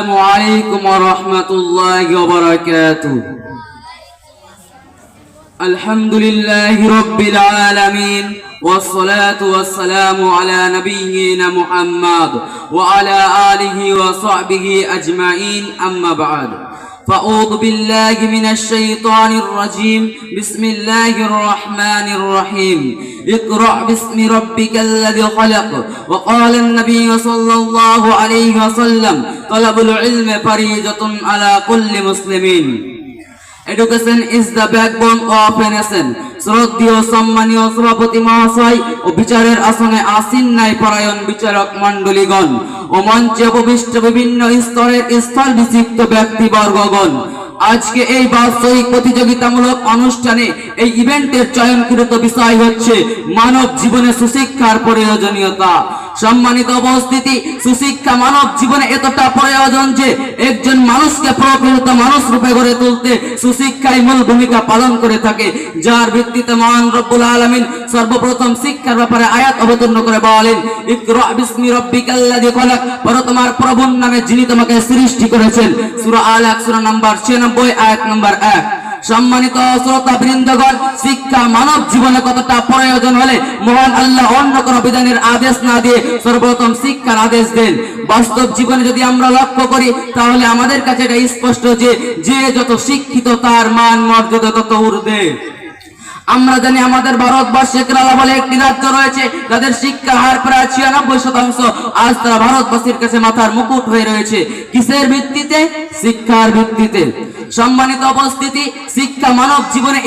السلام عليكم ورحمة الله وبركاته الحمد لله رب العالمين والصلاة والسلام على نبينا محمد وعلى آله وصحبه أجمعين أما بعد فأعوذ بالله من الشيطان الرجيم. بسم الله الرحمن الرحيم. اقرأ باسم ربك الذي خلق. وقال النبي صلى الله عليه وسلم طلب العلم فريضة على كل مسلمين. Education is the backbone of a nation শ্রদ্ধেয়, সম্মানীয় সভাপতি মহাশয় ও বিচারের আসনে আসীন ন্যায় পরায়ণ বিচারক মণ্ডলীগণ ও মঞ্চে উপবিষ্ট বিভিন্ন স্তরের স্থল বিশিষ্ট ব্যক্তিবর্গগণ। আজকে এই বাৎসরিক প্রতিযোগিতামূলক অনুষ্ঠানে এই ইভেন্টের চয়নকৃত বিষয় হচ্ছে মানব জীবনে সুশিক্ষার প্রয়োজনীয়তা। সম্মানিত উপস্থিতি, সুশিক্ষা মানব জীবনে এতটা প্রয়োজন যে একজন মানুষকে প্রকৃত মানুষ রূপে গড়ে তুলতে সুশিক্ষাই মূল ভূমিকা পালন করে থাকে। যার ভিত্তিতে মহান রব্বুল আলামিন সর্বপ্রথম শিক্ষার ব্যাপারে আয়াত অবতীর্ণ করে বলেন তোমার প্রভুর নামে যিনি তোমাকে সৃষ্টি করেছেন। সূরা আলাক সূরা নাম্বার 96 আয়াত নাম্বার 1 সম্মানিত শ্রোতা বৃন্দগণ শিক্ষা মানব জীবনে কতটা প্রয়োজন হলে মহান আল্লাহ অন্য কোন বিধানের আদেশ না দিয়ে সর্বপ্রথম শিক্ষার আদেশ দেন। বাস্তব জীবনে যদি আমরা লক্ষ্য করি, তাহলে আমাদের কাছে এটা স্পষ্ট যে যে যত শিক্ষিত তার মান মর্যাদা তত ঊর্ধ্বে। আমরা জানি আমাদের ভারতবর্ষে কেরালা বলে একটি রাজ্য রয়েছে তাদের শিক্ষা হার প্রায় ছিয়ানব্বই শতাংশ আজ তারা ভারতবাসীর কাছে মাথার মুকুট হয়ে রয়েছে। কিসের ভিত্তিতে? শিক্ষার ভিত্তিতে। সম্মানিত উপস্থিতি, শিক্ষা মানব জীবনে